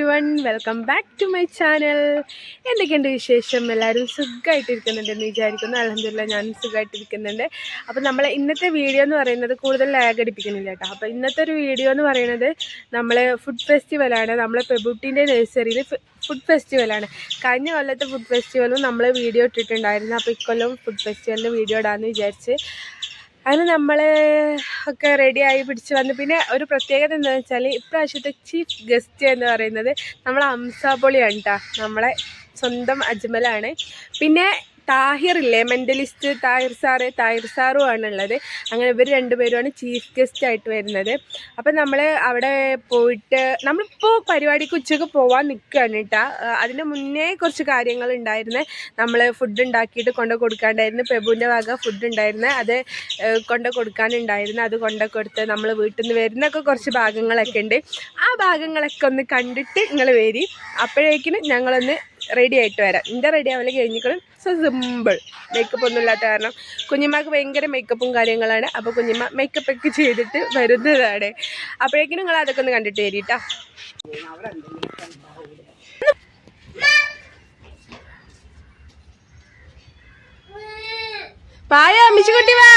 Everyone welcome back to my channel എന്തൊക്കെയുണ്ട് വിശേഷം? എല്ലാവരും സുഖമായിട്ടിരിക്കുന്നുണ്ടെന്ന് വിചാരിക്കുന്നു. അലഹമില്ല ഞാൻ സുഖമായിട്ടിരിക്കുന്നുണ്ട് അപ്പോൾ നമ്മൾ ഇന്നത്തെ വീഡിയോ എന്ന് പറയുന്നത് കൂടുതൽ ലാഗ് അടിപ്പിക്കുന്നില്ല കേട്ടോ. അപ്പോൾ ഇന്നത്തെ ഒരു വീഡിയോ എന്ന് പറയുന്നത് നമ്മൾ ഫുഡ് ഫെസ്റ്റിവലാണ് നമ്മൾ പെബുട്ടിന്റെ നഴ്സറിയിൽ ഫുഡ് ഫെസ്റ്റിവലാണ് കഴിഞ്ഞ കൊല്ലത്തെ ഫുഡ് ഫെസ്റ്റിവലും നമ്മൾ വീഡിയോ ഇട്ടിട്ടുണ്ടായിരുന്നു. അപ്പോൾ ഇക്കൊല്ലം ഫുഡ് ഫെസ്റ്റിവലിന്റെ വീഡിയോ ഇടാമെന്ന് വിചാരിച്ച് അതിന് നമ്മൾ ഒക്കെ റെഡിയായി പിടിച്ച് വന്ന്. പിന്നെ ഒരു പ്രത്യേകത എന്താണെന്ന് വെച്ചാൽ ഇപ്രാവശ്യത്തെ ചീഫ് ഗസ്റ്റ് എന്ന് പറയുന്നത് നമ്മളെ അംസാപൊളിയാണ് കേട്ടോ നമ്മളെ സ്വന്തം അജ്മലാണ്. പിന്നെ താഹിർ ഇല്ലേ? മെന്റലിസ്റ്റ് താഹിർ സാറ് താഹിർ സാറും ആണുള്ളത്. അങ്ങനെ ഇവർ രണ്ടുപേരുമാണ് ചീഫ് ഗസ്റ്റ് ആയിട്ട് വരുന്നത്. അപ്പം നമ്മൾ അവിടെ പോയിട്ട് നമ്മളിപ്പോൾ പരിപാടിക്ക് ഉച്ചയ്ക്ക് പോകാൻ നിൽക്കുകയാണ് കേട്ടോ അതിന് മുന്നേ കുറച്ച് കാര്യങ്ങൾ ഉണ്ടായിരുന്നു. നമ്മൾ ഫുഡ് ഉണ്ടാക്കിയിട്ട് കൊണ്ട് കൊടുക്കാണ്ടായിരുന്നു. പെബുവിന്റെ വക ഫുഡ് ഉണ്ടായിരുന്നു. അത് കൊണ്ട് കൊടുക്കാനുണ്ടായിരുന്നു. അത് കൊണ്ട് കൊടുത്ത് നമ്മൾ വീട്ടിൽ നിന്ന് വരുന്നൊക്കെ കുറച്ച് ഭാഗങ്ങളൊക്കെ ഉണ്ട്. ആ ഭാഗങ്ങളൊക്കെ ഒന്ന് കണ്ടിട്ട് നിങ്ങൾ വരി. അപ്പോഴേക്കിനും ഞങ്ങളൊന്ന് റെഡി ആയിട്ട് വരാം. എന്റെ റെഡി ആവൽ കഴിഞ്ഞിക്കണം സോ സിമ്പിൾ മേക്കപ്പ് ഒന്നും ഇല്ലാത്ത കാരണം കുഞ്ഞിമ്മക്ക് ഭയങ്കര മേക്കപ്പും കാര്യങ്ങളാണ്. അപ്പോൾ കുഞ്ഞിമ്മ മേക്കപ്പ് ഒക്കെ ചെയ്തിട്ട് വരുന്നതാണ്. അപ്പോഴേക്കും നിങ്ങൾ അതൊക്കെ ഒന്ന് കണ്ടിട്ട് തരീട്ടാ പായ അമ്മിച്ചുകുട്ടി വാ.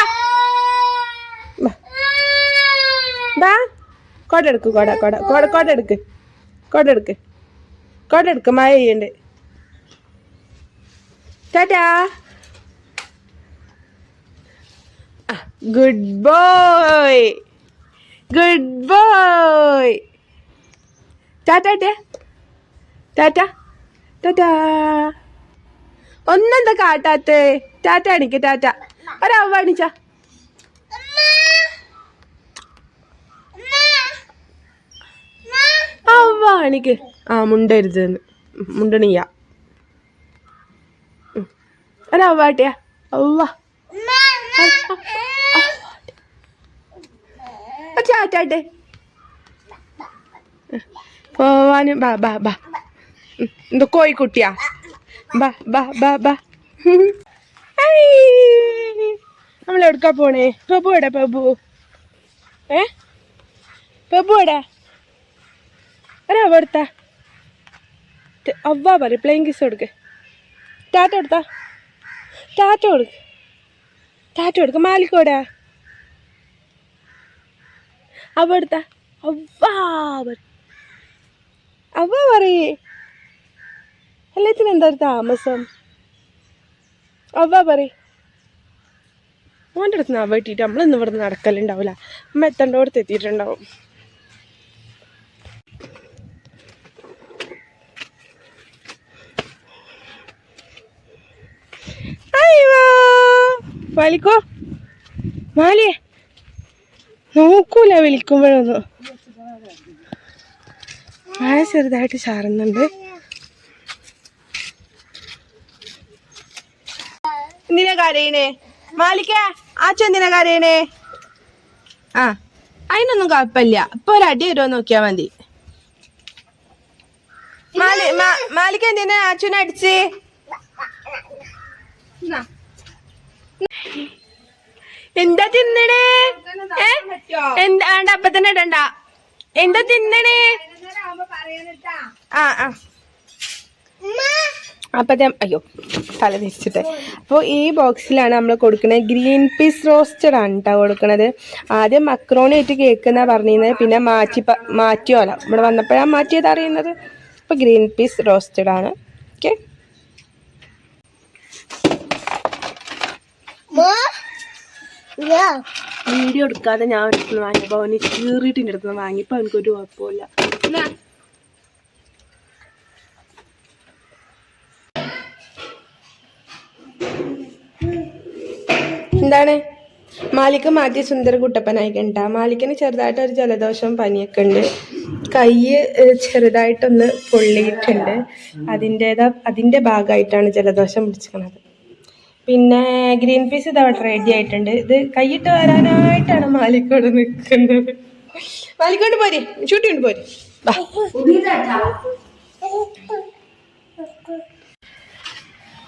വാ. കൊട എടുക്ക് കോട കോട കോട കോട എടുക്ക് കോട എടുക്ക് കോട എടുക്ക് tata good boy good boy tata tata tata ഒന്നെന്താ കാട്ടാത്തേ? ടാറ്റ അണിക്ക് ടാറ്റ ഒരവ അണിച്ച അവ അണിക്ക് ആ മുണ്ടരുതെന്ന് മുണ്ടണിയ. ഒരവാട്ടിയ അവ ചാറ്റാട്ടെ പോവാനും ബാ ബാ ബാ എന്താ കോഴിക്കുട്ടിയാ ബാ ബാ ബാ ബാ നമ്മൾ എവിടുക്കാ പോണേ പബു എടാ പബു ഏ പബു എടാ ഒരാ കൊടുത്താ അവ്വ പറ പ്ലെയിൻ കിസ് കൊടുക്ക് ടാറ്റ കൊടുത്താ ടാറ്റ കൊടുക്ക് ടാറ്റ കൊടുക്ക് മാലിക്കോടാ അവ എടുത്ത. അവ പറയേ. എല്ലാത്തിനും എന്താ താമസം? അവ പറയേ. മോന്റെ അടുത്ത് നിന്ന് അവ ഇട്ടിട്ട് നമ്മളിന്ന് ഇവിടെ നടക്കലുണ്ടാവില്ല അമ്മ എത്തേണ്ടോടത്ത് എത്തിയിട്ടുണ്ടാവും അയ്യോ വലിക്കോ? മാലിയെ. നോക്കൂല വിളിക്കുമ്പോഴൊന്നും. മഴ ചെറുതായിട്ട് ചാറുന്നുണ്ട്. കരയണേ? മാലിക്ക ആച്ച കരയണേ? ആ അതിനൊന്നും കുഴപ്പമില്ല. ഇപ്പൊ ഒരു അടി വരുമോ നോക്കിയാ മതി. മാലിക്ക എന്തിനാ ആച്ചുനെ അടിച്ച്? എന്താ തിന്നണേ? എന്താ അപ്പൊ തന്നെ ഇടണ്ട. എന്താ തിന്നണേ? ആ ആ. അയ്യോ തല തിരിച്ചിട്ടെ. അപ്പോൾ ഈ ബോക്സിലാണ് നമ്മൾ കൊടുക്കുന്നത് ഗ്രീൻ പീസ് റോസ്റ്റഡ് ആണ് കേട്ടോ കൊടുക്കുന്നത് ആദ്യം മക്രോണി ആയിട്ട് കേൾക്കുന്ന പറഞ്ഞിരുന്നത് പിന്നെ മാറ്റി മാറ്റിയോല ഇവിടെ വന്നപ്പോഴാണ് മാറ്റിയത് അറിയുന്നത്. അപ്പോൾ ഗ്രീൻ പീസ് റോസ്റ്റഡ് ആണ്. ഓക്കെ? വീഡിയോ എടുക്കാതെ ഞാൻ എടുത്തുനിന്ന് വാങ്ങിയപ്പോൾ അവന് ചീറിയിട്ടിന്റെ അടുത്തുനിന്ന് വാങ്ങിയപ്പോൾ എനിക്കൊരു കുഴപ്പമില്ല എന്താണ്? മാലിക്ക് മാറ്റി സുന്ദര കുട്ടപ്പനായി കണ്ട മാലിക്കിന് ചെറുതായിട്ട് ഒരു ജലദോഷം പനിയൊക്കെ ഉണ്ട്. കൈ ചെറുതായിട്ടൊന്ന് പൊള്ളിയിട്ടുണ്ട്. അതിന്റെതാ അതിന്റെ ഭാഗമായിട്ടാണ് ജലദോഷം പിടിച്ചിരിക്കുന്നത്. പിന്നെ ഗ്രീൻ പീസ് ഇത് അവിടെ റെഡി ആയിട്ടുണ്ട്. ഇത് കൈയിട്ട് വരാനായിട്ടാണ് മാലിക്കോട് നിൽക്കുന്നത്. മാലിക്കോട് പോരെ. കൊണ്ട് പോരെ.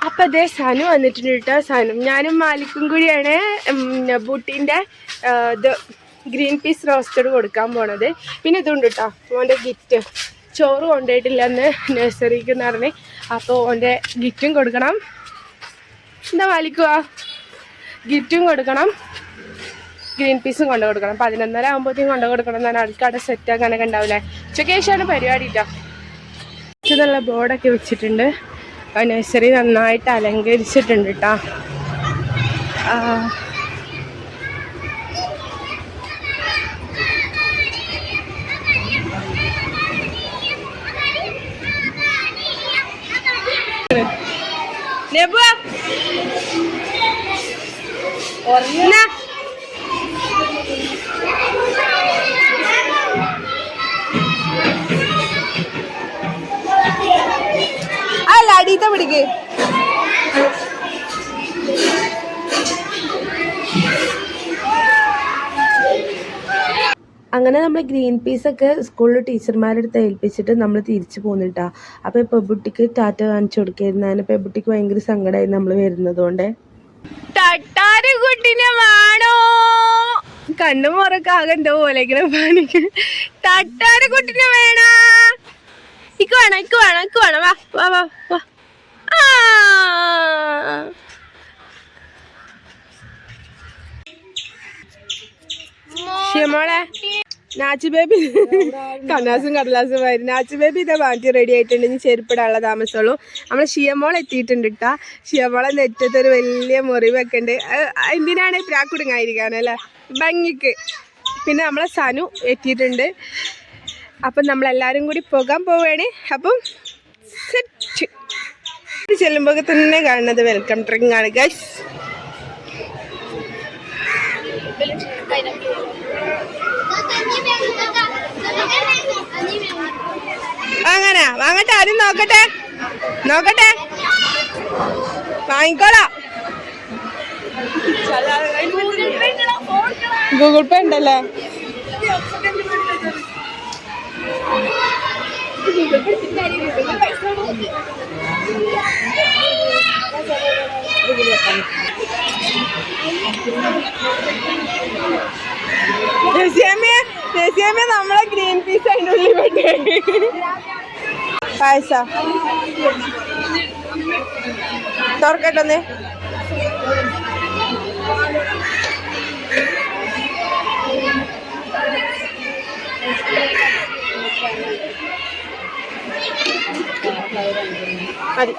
അപ്പൊ അതേ സനു വന്നിട്ടുണ്ട് കേട്ടോ സനു ഞാനും മാലിക്കും കൂടിയാണ് ബൂട്ടിന്റെ ഇത് ഗ്രീൻ പീസ് റോസ്റ്റഡ് കൊടുക്കാൻ പോണത്. പിന്നെ ഇതുണ്ട് കേട്ടോ മോന്റെ ഗിറ്റ് ചോറ് കൊണ്ടുപോയിട്ടില്ല എന്ന് നഴ്സറിക്ക് എന്ന് അപ്പോൾ ഓന്റെ ഗിറ്റും കൊടുക്കണം. എന്താ വലിക്കുക ഗിഫ്റ്റും കൊടുക്കണം. ഗ്രീൻ പീസും കൊണ്ടു കൊടുക്കണം. പതിനൊന്നര ആകുമ്പോഴത്തേക്കും കൊണ്ടു കൊടുക്കണം എന്നാണ് അടുക്കവിടെ സെറ്റ് അങ്ങനെയൊക്കെ ഉണ്ടാവില്ലേ ഉച്ചക്കേശാണ് പരിപാടി കേട്ടോ നല്ല ബോർഡൊക്കെ വെച്ചിട്ടുണ്ട്. നഴ്സറി നന്നായിട്ട് അലങ്കരിച്ചിട്ടുണ്ട് കേട്ടോ നെബുവാ. എന്നാ? അല്ല പിടിക്ക്. അങ്ങനെ നമ്മൾ ഗ്രീൻ പീസ് ഒക്കെ സ്കൂളിൽ ടീച്ചർമാരുടെ അടുത്ത് ഏൽപ്പിച്ചിട്ട് നമ്മൾ തിരിച്ചു പോന്നിട്ടാ. അപ്പോൾ പെബുട്ടിക്ക് ടാറ്റ കാണിച്ചു കൊടുക്കായിരുന്നു. അതിന് പെബുട്ടിക്ക് ഭയങ്കര സങ്കടമായിരുന്നു നമ്മൾ വരുന്നത് കൊണ്ട് കുട്ടിനെ വേണോ? കണ്ണു മുറക്ക് ആകെ എന്തോ പോലെ പണിക്ക്. തട്ടാറ് കുട്ടിനെ വേണോ? ഇക്ക് വേണം ഇക്ക് വേണം ഇക്ക് വേണം. വാ വാ വാ വാ. ആ. ഷിയമോളെ നാച്ചു ബേബി. കണ്ണാസും കടലാസും വരും നാച്ചു ബേബി ഇതാ വാങ്ങി റെഡി ആയിട്ടുണ്ട്. ഇനി ചെരുപ്പിടാനുള്ള താമസമുള്ളൂ. നമ്മൾ ഷിയമോൾ എത്തിയിട്ടുണ്ട് കേട്ടാ ഷിയമോളെ നെറ്റത്ത് ഒരു വലിയ മുറിവൊക്കെ ഉണ്ട് എന്തിനാണ് പ്രാക്കുടുങ്ങായിരിക്കാനല്ലേ ഭംഗിക്ക്. പിന്നെ നമ്മളെ സനു എത്തിയിട്ടുണ്ട്. അപ്പം നമ്മളെല്ലാവരും കൂടി പോകാൻ പോവുകയാണ് അപ്പം സെറ്റ് ചെല്ലുമ്പോൾ തന്നെ കാണുന്നത്. വെൽക്കം ഡ്രിങ്ക് ആണ് ഗൈസ് അങ്ങനെ വാങ്ങട്ടെ ആദ്യം നോക്കട്ടെ. നോക്കട്ടെ. വാങ്ങിക്കോളാം. ഗൂഗിൾ പേ ഉണ്ടല്ലേ? രസ്യാമ്മ രസ്യാമ്മ നമ്മളെ ഗ്രീൻ പീസ് അതിന്റെ ഉള്ളിൽ പെട്ടേ. പായസ. തുറക്കട്ടെ മതി.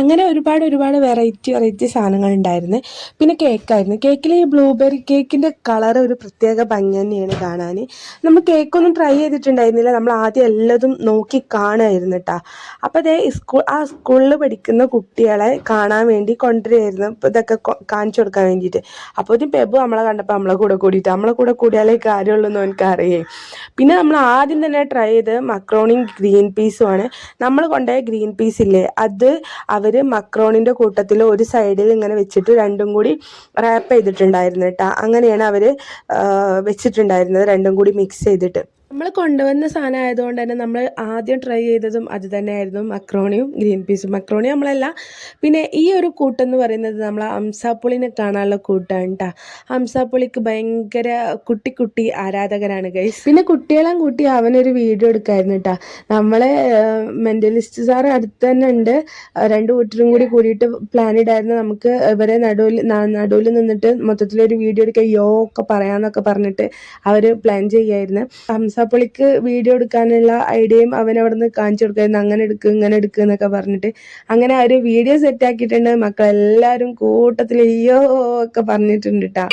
അങ്ങനെ ഒരുപാട് ഒരുപാട് വെറൈറ്റി വെറൈറ്റി സാധനങ്ങൾ ഉണ്ടായിരുന്നു പിന്നെ കേക്കായിരുന്നു കേക്കിൽ ഈ ബ്ലൂബെറി കേക്കിന്റെ കളർ ഒരു പ്രത്യേക ഭംഗി തന്നെയാണ് കാണാൻ നമ്മൾ കേക്കൊന്നും ട്രൈ ചെയ്തിട്ടുണ്ടായിരുന്നില്ല. നമ്മൾ ആദ്യം എല്ലാതും നോക്കി കാണുമായിരുന്നു കേട്ടോ അപ്പോൾ അതേ സ്കൂൾ ആ സ്കൂളിൽ പഠിക്കുന്ന കുട്ടികളെ കാണാൻ വേണ്ടി കൊണ്ടുവരുമായിരുന്നു ഇതൊക്കെ കാണിച്ചു കൊടുക്കാൻ വേണ്ടിയിട്ട്. അപ്പോൾ ഇതും പെബു നമ്മളെ കണ്ടപ്പോൾ നമ്മളെ കൂടെ കൂടിയിട്ട്. നമ്മളെ കൂടെ കൂടിയാലേ കാര്യമുള്ളൂ എന്ന് എനിക്കറിയേ പിന്നെ നമ്മൾ ആദ്യം തന്നെ ട്രൈ ചെയ്ത് മക്രോണിയും ഗ്രീൻ പീസുമാണ് നമ്മൾ കൊണ്ടുപോയ ഗ്രീൻ പീസ് ഇല്ലേ? അത് അവർ മക്രോണിന്റെ കൂട്ടത്തിൽ ഒരു സൈഡിൽ ഇങ്ങനെ വെച്ചിട്ട് രണ്ടും കൂടി റാപ്പ് ചെയ്തിട്ടുണ്ടായിരുന്നു കേട്ടോ അങ്ങനെയാണ് അവർ വെച്ചിട്ടുണ്ടായിരുന്നത്. രണ്ടും കൂടി മിക്സ് ചെയ്തിട്ട്. നമ്മൾ കൊണ്ടുവന്ന സാധനം ആയതുകൊണ്ട് തന്നെ നമ്മൾ ആദ്യം ട്രൈ ചെയ്തതും അത് തന്നെയായിരുന്നു മക്രോണിയും ഗ്രീൻ പീസും. മക്രോണി നമ്മളല്ല. പിന്നെ ഈ ഒരു കൂട്ടെന്ന് പറയുന്നത് നമ്മൾ ഹംസാപ്പുളിനെ കാണാനുള്ള കൂട്ടാണ് കേട്ടോ ഹംസാപ്പുളിക്ക് ഭയങ്കര കുട്ടി കുട്ടി ആരാധകരാണ് ഗൈസ് പിന്നെ കുട്ടികളെയും കൂട്ടി അവനൊരു വീഡിയോ എടുക്കായിരുന്നു കേട്ടോ നമ്മളെ മെന്റലിസ്റ്റ് സാർ അടുത്ത് തന്നെ ഉണ്ട്. രണ്ട് കൂട്ടരും കൂടി കൂടിയിട്ട് പ്ലാൻ ഇടായിരുന്നു. നമുക്ക് ഇവരെ നടുവിൽ നടുവിൽ നിന്നിട്ട് മൊത്തത്തിലൊരു വീഡിയോ എടുക്കുക യോ ഒക്കെ പറയാന്നൊക്കെ പറഞ്ഞിട്ട് അവർ പ്ലാൻ ചെയ്യായിരുന്നു. ഹംസാപ്പുളിക്ക് വീഡിയോ എടുക്കാനുള്ള ഐഡിയയും അവൻ അവിടെ നിന്ന് കാണിച്ചു കൊടുക്കായിരുന്നു അങ്ങനെ എടുക്കുക ഇങ്ങനെ എടുക്കുക എന്നൊക്കെ പറഞ്ഞിട്ട് അങ്ങനെ ഒരു വീഡിയോ സെറ്റ് ആക്കിയിട്ടുണ്ട്. മക്കളെല്ലാവരും കൂട്ടത്തിൽ അയ്യോ ഒക്കെ പറഞ്ഞിട്ടുണ്ട് കേട്ടാ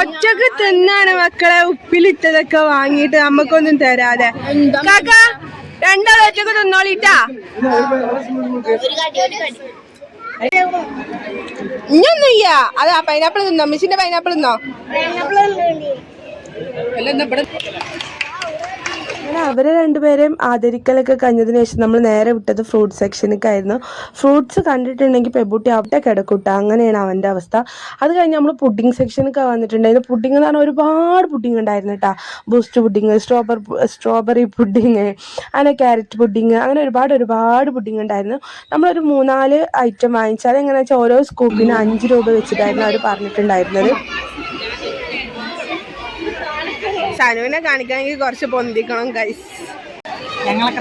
ഒറ്റയ്ക്ക് തിന്നാണ് മക്കളെ. ഉപ്പിലിട്ടതൊക്കെ വാങ്ങിയിട്ട് നമുക്കൊന്നും തരാതെ. ഒറ്റയ്ക്ക് തിന്നോളിട്ടാ. ഇനിയൊന്നും ഇല്ല. അത് ആ പൈനാപ്പിൾ തിന്നോ? മിസ്സിന്റെ പൈനാപ്പിൾ തിന്നോ? അങ്ങനെ അവരെ രണ്ടുപേരെയും ആദരിക്കലൊക്കെ കഴിഞ്ഞതിന് ശേഷം നമ്മൾ നേരെ വിട്ടത് ഫ്രൂട്ട് സെക്ഷനിലേക്കായിരുന്നു ഫ്രൂട്ട്സ് കണ്ടിട്ടുണ്ടെങ്കിൽ പെബുട്ടി അവിടെ കിടക്കൂട്ട. അങ്ങനെയാണ് അവന്റെ അവസ്ഥ. അത് കഴിഞ്ഞ് നമ്മൾ പുഡിംഗ് സെക്ഷനൊക്കെ വന്നിട്ടുണ്ടായിരുന്നു. പുഡിംഗ് എന്ന് പറഞ്ഞാൽ ഒരുപാട് പുഡിംഗ് ഉണ്ടായിരുന്നു കേട്ടോ Boost pudding strawberry strawberry pudding അങ്ങനെ ക്യാരറ്റ് പുഡിംഗ് അങ്ങനെ ഒരുപാട് ഒരുപാട് പുഡിംഗ് ഉണ്ടായിരുന്നു. നമ്മളൊരു മൂന്നാൽ ഐറ്റം വാങ്ങിച്ചാൽ എങ്ങനെയാണെന്ന് വെച്ചാൽ ഓരോ സ്കൂപ്പിന് അഞ്ച് രൂപ വെച്ചിട്ടായിരുന്നു അവർ പറഞ്ഞിട്ടുണ്ടായിരുന്നത്. സനുവിനെ കാണിക്കണമെങ്കിൽ കുറച്ച് പൊന്തിക്കണം ഗൈസ് ഞങ്ങളൊക്കെ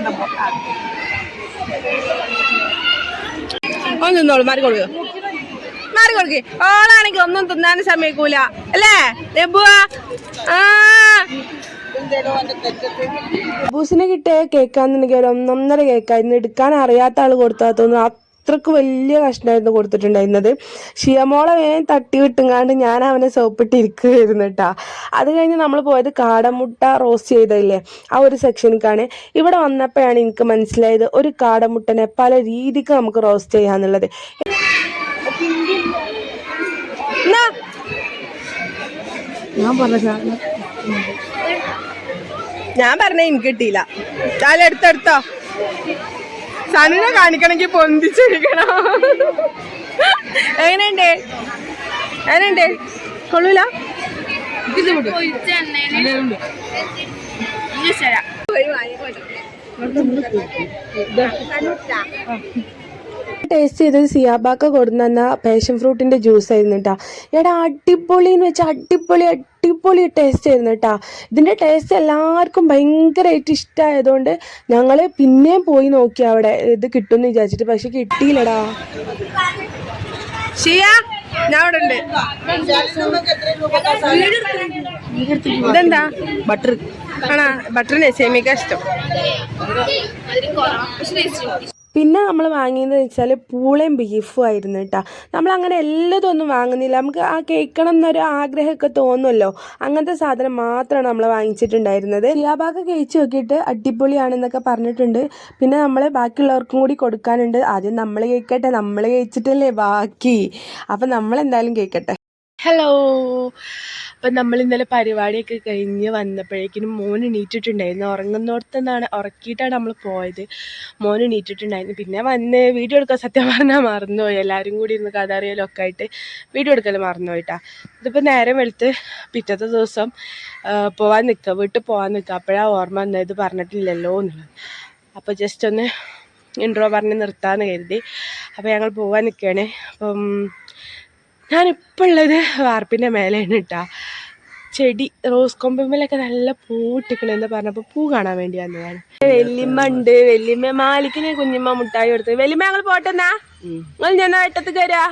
ഒന്ന് നിന്നോളൂ മാറി കൊടുക്കുക മാറി കൊടുക്കി. ഓളാണെങ്കിൽ ഒന്നും തിന്നാനും സമയക്കൂല. അല്ലേ? ലബുവാ ആ. ബൂസിനെ കിട്ടിയ കേക്കാന്നുണ്ടെങ്കിൽ ഒരു ഒന്നൊന്നര കേക്കായിരുന്നു എടുക്കാൻ അറിയാത്ത ആൾ കൊടുത്താൽ തോന്നുന്നു. അത്രയ്ക്ക് വലിയ കഷ്ണമായിരുന്നു കൊടുത്തിട്ടുണ്ടായിരുന്നത്. ഷിയമോളെ വേഗം തട്ടി വിട്ടുങ്ങാണ്ട് ഞാൻ അവനെ സോപ്പിട്ടിരിക്കുകയായിരുന്നു കേട്ടാ. അത് കഴിഞ്ഞ് നമ്മൾ പോയത് കാടമുട്ട റോസ്റ്റ് ചെയ്തതില്ലേ ആ ഒരു സെക്ഷനിക്കാണ് ഇവിടെ വന്നപ്പോഴാണ് എനിക്ക് മനസ്സിലായത് ഒരു കാടമുട്ടനെ പല രീതിക്ക് നമുക്ക് റോസ്റ്റ് ചെയ്യാന്നുള്ളത്. ഞാൻ പറഞ്ഞ ഞാൻ പറഞ്ഞ എനിക്ക് കിട്ടിയില്ല. ചാല എടുത്തെടുത്തോ സനുനെ കാണിക്കണമെങ്കിൽ പൊന്തിച്ചിരിക്കണം. എങ്ങനെയുണ്ട്? എങ്ങനെയുണ്ട്? കൊള്ളൂല? ടേസ്റ്റ് ചെയ്തത് സിയാബാക്ക കൊടുന്ന പാഷൻ ഫ്രൂട്ടിന്റെ ജ്യൂസ് ആയിരുന്നു കേട്ടോ എടാ അടിപൊളി എന്ന് വെച്ചാൽ അടിപൊളി അടിപൊളി ടേസ്റ്റ് ആയിരുന്നു കേട്ടോ. ഇതിന്റെ ടേസ്റ്റ് എല്ലാവർക്കും ഭയങ്കരമായിട്ട് ഇഷ്ടമായതുകൊണ്ട് ഞങ്ങൾ പിന്നെയും പോയി നോക്കി അവിടെ. ഇത് കിട്ടുമെന്ന് വിചാരിച്ചിട്ട് പക്ഷെ കിട്ടിയില്ലടാ. ഷിയ ഞാൻ അവിടെ ഉണ്ട്. ഇതെന്താ? ബട്ടർ. ആണോ ബട്ടറിനെ സെമിക്ക ഇഷ്ടം. പിന്നെ നമ്മൾ വാങ്ങിയെന്ന് വെച്ചാൽ പൂളയും ബീഫും ആയിരുന്നു കേട്ടോ എല്ലാതും ഒന്നും വാങ്ങുന്നില്ല. നമുക്ക് ആ കേൾക്കണം എന്നൊരു ആഗ്രഹമൊക്കെ തോന്നുമല്ലോ. അങ്ങനത്തെ സാധനം മാത്രമാണ് നമ്മൾ വാങ്ങിച്ചിട്ടുണ്ടായിരുന്നത്. സിയാബാഗ് കഴിച്ച് നോക്കിയിട്ട് അടിപൊളിയാണെന്നൊക്കെ പറഞ്ഞിട്ടുണ്ട്. പിന്നെ നമ്മൾ ബാക്കിയുള്ളവർക്കും കൂടി കൊടുക്കാനുണ്ട്. ആദ്യം നമ്മൾ കേൾക്കട്ടെ നമ്മൾ കഴിച്ചിട്ടല്ലേ ബാക്കി. അപ്പം നമ്മൾ എന്തായാലും കേൾക്കട്ടെ. ഹലോ അപ്പം നമ്മൾ ഇന്നലെ പരിപാടിയൊക്കെ കഴിഞ്ഞ് വന്നപ്പോഴേക്കിനും മോൻ എണീറ്റിട്ടുണ്ടായിരുന്നു. ഉറങ്ങുന്നിടത്തുനിന്നാണ് ഉറക്കിയിട്ടാണ് നമ്മൾ പോയത്. മോൻ എണീറ്റിട്ടുണ്ടായിരുന്നു. പിന്നെ വന്ന് വീഡിയോ എടുക്കാൻ സത്യം പറഞ്ഞാൽ മറന്നുപോയി. എല്ലാവരും കൂടി ഇരുന്ന് കഥ അറിയലൊക്കെ ആയിട്ട് വീഡിയോ എടുക്കൽ മറന്നുപോയിട്ടാ. ഇതിപ്പോൾ നേരം വെളുത്ത് പിറ്റത്തെ ദിവസം പോകാൻ നിൽക്കുക വീട്ടിൽ പോകാൻ നിൽക്കുക അപ്പോഴാണ് ഓർമ്മ വന്നത്. ഇത് പറഞ്ഞിട്ടില്ലല്ലോ എന്നുള്ളത്. അപ്പോൾ ജസ്റ്റ് ഒന്ന് ഇൻട്രോ പറഞ്ഞ് നിർത്താമെന്ന് കരുതി. അപ്പോൾ ഞങ്ങൾ പോവാൻ നിൽക്കുകയാണ് അപ്പം ഞാനിപ്പോൾ ഉള്ളത് വാർപ്പിന്റെ മേലെയാണ് കേട്ടോ ചെടി റോസ് കൊമ്പുമ്മലൊക്കെ നല്ല പൂ ഇട്ടിക്കണ എന്ന് പറഞ്ഞപ്പോൾ പൂ കാണാൻ വേണ്ടി വന്നതാണ്. വെല്ലിമ്മ ഉണ്ട്. വെല്ലിമ്മ മാലിക്കിന് കുഞ്ഞിമ്മ മുട്ടായി കൊടുത്ത്. വെല്ലിമ്മ ഞങ്ങൾ പോട്ടെന്നാ നിങ്ങൾ ഞാൻ വെട്ടത്ത് കയറാ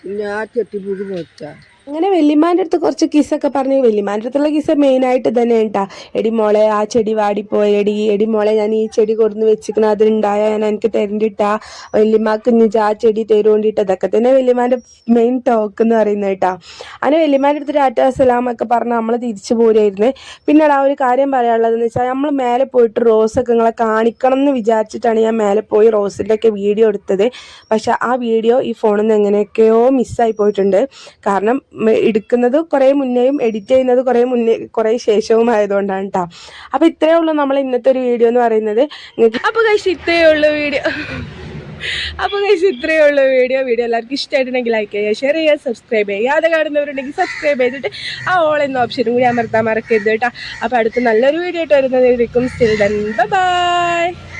പിന്നെ ആ ചെട്ടിപ്പൂക്ക് തുമ്പ പിന്നെ അങ്ങനെ വല്യമാന്റെ അടുത്ത് കുറച്ച് കിസ്സൊക്കെ പറഞ്ഞു. വല്യമാന്റെ അടുത്തുള്ള കിസ്സ് മെയിനായിട്ട് തന്നെ ഉണ്ടാ എടി മോളെ ആ ചെടി വാടിപ്പോയി. എടി എടി മോളെ ഞാൻ ഈ ചെടി കൊടുന്ന് വെച്ചിരിക്കണം അതുണ്ടായ ഞാൻ എനിക്ക് തരണ്ടിട്ടാ. വെല്ലിമാക്ക് നിജ ആ ചെടി തരുകൊണ്ടിട്ട് അതൊക്കെ തന്നെ വല്യമാന്റെ മെയിൻ ടോക്ക് എന്ന് പറയുന്നത് കേട്ടാ. അങ്ങനെ വല്യമാന്റെ അടുത്ത് ടാറ്റ ഒക്കെ പറഞ്ഞ് നമ്മൾ തിരിച്ചു പോരായിരുന്നു പിന്നീട് ആ ഒരു കാര്യം പറയാനുള്ളതെന്ന് വെച്ചാൽ നമ്മൾ മേലെ പോയിട്ട് റോസൊക്കെ നിങ്ങളെ കാണിക്കണം എന്ന് വിചാരിച്ചിട്ടാണ് ഞാൻ മേലെ പോയി റോസിന്റെ ഒക്കെ വീഡിയോ എടുത്തത്. പക്ഷെ ആ വീഡിയോ ഈ ഫോണിൽ നിന്ന് എങ്ങനെയൊക്കെയോ മിസ്സായി പോയിട്ടുണ്ട്. കാരണം എടുക്കുന്നത് കുറേ മുന്നേയും എഡിറ്റ് ചെയ്യുന്നത് കുറേ മുന്നേ കുറേ ശേഷവും ആയതുകൊണ്ടാണ് കേട്ടോ അപ്പോൾ ഇത്രയേ ഉള്ളൂ നമ്മൾ ഇന്നത്തെ ഒരു വീഡിയോ എന്ന് പറയുന്നത്. അപ്പൊ കഴിച്ച് ഇത്രയേ ഉള്ളൂ വീഡിയോ. അപ്പോൾ കഴിച്ച് ഇത്രയേ ഉള്ളൂ വീഡിയോ. വീഡിയോ എല്ലാവർക്കും ഇഷ്ടമായിട്ടുണ്ടെങ്കിൽ ലൈക്ക് ചെയ്യുക ഷെയർ ചെയ്യുക സബ്സ്ക്രൈബ് ചെയ്യുക. അത് കാണുന്നവരുണ്ടെങ്കിൽ സബ്സ്ക്രൈബ് ചെയ്തിട്ട് ആ ഓൾ എന്ന ഓപ്ഷനും കൂടി അമർത്താൻ മറക്കരുത് കേട്ടോ അപ്പോൾ അടുത്ത നല്ലൊരു വീഡിയോ ആയിട്ട് വരുന്നതായിരിക്കും. Still then bye